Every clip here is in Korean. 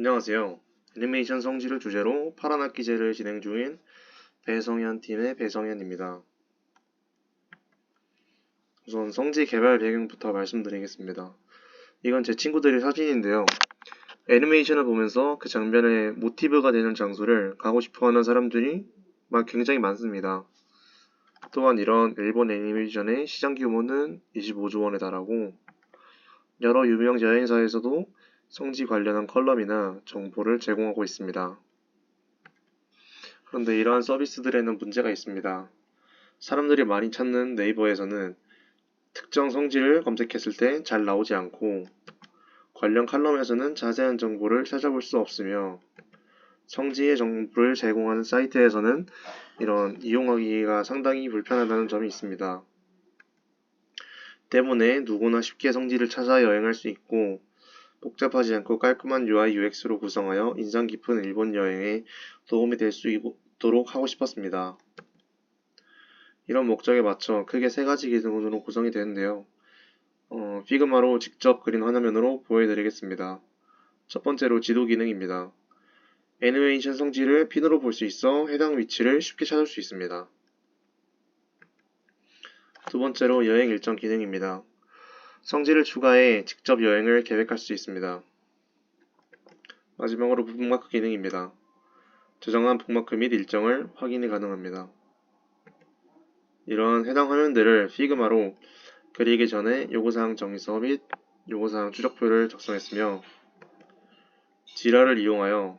안녕하세요. 애니메이션 성질을 주제로 파란 학기제를 진행 중인 배성현 팀의 배성현입니다. 우선 성지 개발 배경부터 말씀드리겠습니다. 이건 제 친구들의 사진인데요. 애니메이션을 보면서 그 장면의 모티브가 되는 장소를 가고 싶어 하는 사람들이 막 굉장히 많습니다. 또한 이런 일본 애니메이션의 시장 규모는 25조 원에 달하고 여러 유명 여행사에서도 성지 관련한 컬럼이나 정보를 제공하고 있습니다. 그런데 이러한 서비스들에는 문제가 있습니다. 사람들이 많이 찾는 네이버에서는 특정 성지를 검색했을 때 잘 나오지 않고 관련 칼럼에서는 자세한 정보를 찾아볼 수 없으며 성지의 정보를 제공하는 사이트에서는 이런 이용하기가 상당히 불편하다는 점이 있습니다. 때문에 누구나 쉽게 성지를 찾아 여행할 수 있고 복잡하지 않고 깔끔한 UI UX로 구성하여 인상 깊은 일본 여행에 도움이 될 수 있도록 하고 싶었습니다. 이런 목적에 맞춰 크게 세 가지 기능으로 구성이 되는데요. 어, 피그마로 직접 그린 화면으로 보여드리겠습니다. 첫 번째로 지도 기능입니다. 애니메이션 성지를 핀으로 볼 수 있어 해당 위치를 쉽게 찾을 수 있습니다. 두 번째로 여행 일정 기능입니다. 성지를 추가해 직접 여행을 계획할 수 있습니다. 마지막으로 북마크 기능입니다. 저장한 북마크 및 일정을 확인이 가능합니다. 이러한 해당 화면들을 피그마로 그리기 전에 요구사항 정의서 및 요구사항 추적표를 작성했으며 지라를 이용하여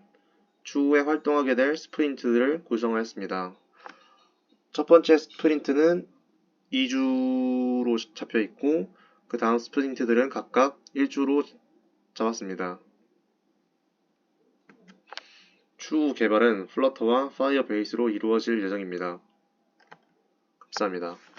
추후에 활동하게 될 스프린트를 구성하였습니다. 첫 번째 스프린트는 2주로 잡혀 있고 그 다음 스프린트들은 각각 1주로 잡았습니다. 추후 개발은 플러터와 파이어베이스로 이루어질 예정입니다. 감사합니다.